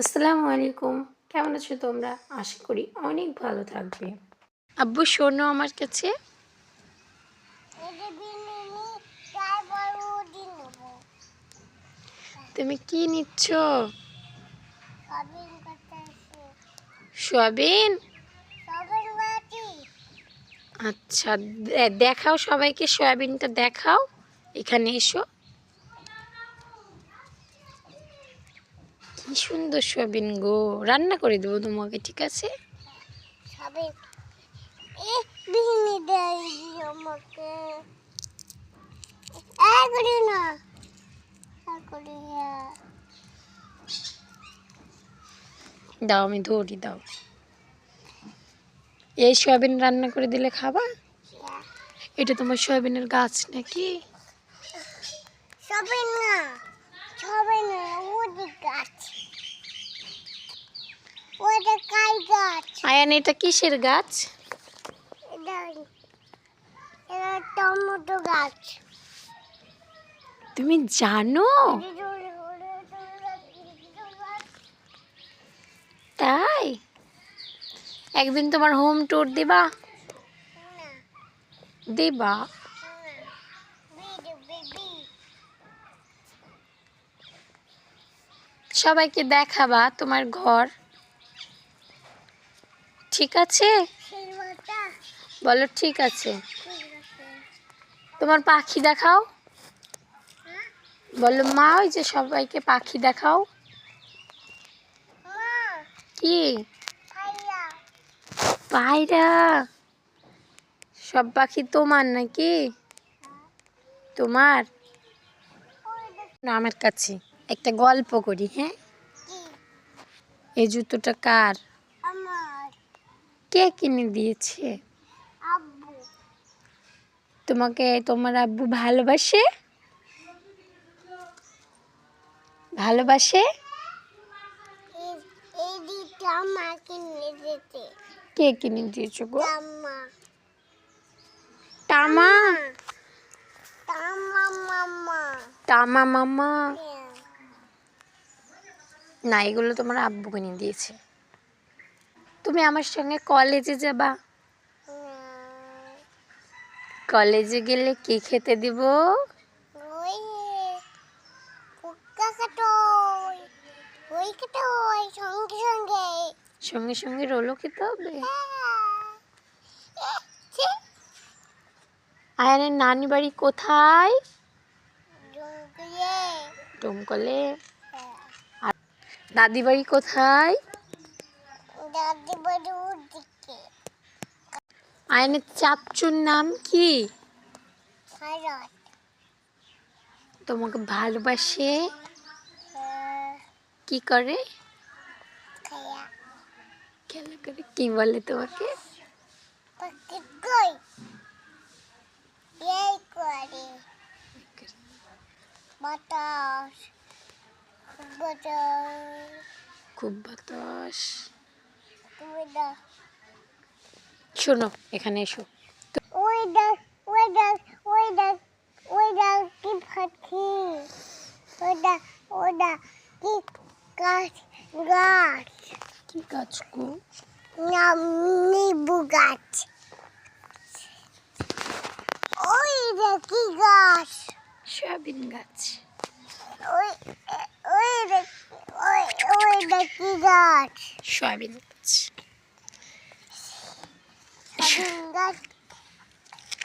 আসসালামু আলাইকুম। কেমন আছো তোমরা? আশা করি অনেক ভালো থাকবে। আব্বু, শোনো আমার কাছে। তুমি কি নিচ্ছ? সোয়াবিন? আচ্ছা দেখাও সবাইকে সয়াবিনটা দেখাও। এখানে এসো। কি সুন্দর সয়াবিন গো। রান্না করে দেবো তোমাকে ঠিক আছে? দাও আমি ধরি দাও। এই সয়াবিন রান্না করে দিলে খাবা? এটা তোমার সয়াবিনের গাছ নাকি? সবে না সবে না ওদের গাছ ওটা কাই গাছ আয়ান এটা কিসের গাছ? টমেটো গাছ। তুমি জানো? তাই? একদিন তোমার হোম ট্যুর দিবা? দিবা? সবাইকে দেখাবা তোমার ঘর। ঠিক আছে? বলো ঠিক আছে। তোমার পাখি দেখাও। বলো মা ওই যে সবাইকে পাখি দেখাও। কি? পায়রা। সব পাখি তোমার নাকি? তোমার? না আমার কাছে। একটা গল্প করি হ্যাঁ? এই জুতোটা কার? কে কিনে দিয়েছে? আব্বু। তোমাকে তোমার আব্বু ভালোবাসে? ভালোবাসে? কে কিনে দিয়েছ গো? টামা টামা মামা না এগুলো তোমার আব্বু কিনে দিয়েছে। তুমি আমার সঙ্গে কলেজে যাবা? কলেজে গেলে কি খেতে দিব? সঙ্গে সঙ্গে। সঙ্গে সঙ্গে রোলও খেতে হবে? আয়ানের নানি বাড়ি কোথায়? ডোমকলে। আর দাদি বাড়ি কোথায়? আয়ানের চাচুর নাম কি? তোমাকে ভালোবাসে? কি করে? খেলা করে কি বলে তোমাকে? খুব বাতাস। শোনো এখানে এসো। ওই দেখ ওই দেখ ওই দেখ ওই দেখ কি পাখি ওই দেখ ওই দেখ কি গাছ গাছ কি কাজ গো? নাম নিবু গাছ ওই দেখ কি গাছ সয়াবিন গাছ। ওই ওই দেখ ওই ওই দেখ কি গাছ সয়াবিন।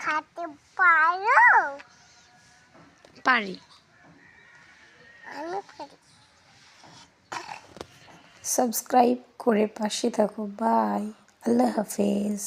খাতে পারো পারি আমি পারি সাবস্ক্রাইব করে পাশে থাকো বাই আল্লাহ হাফেজ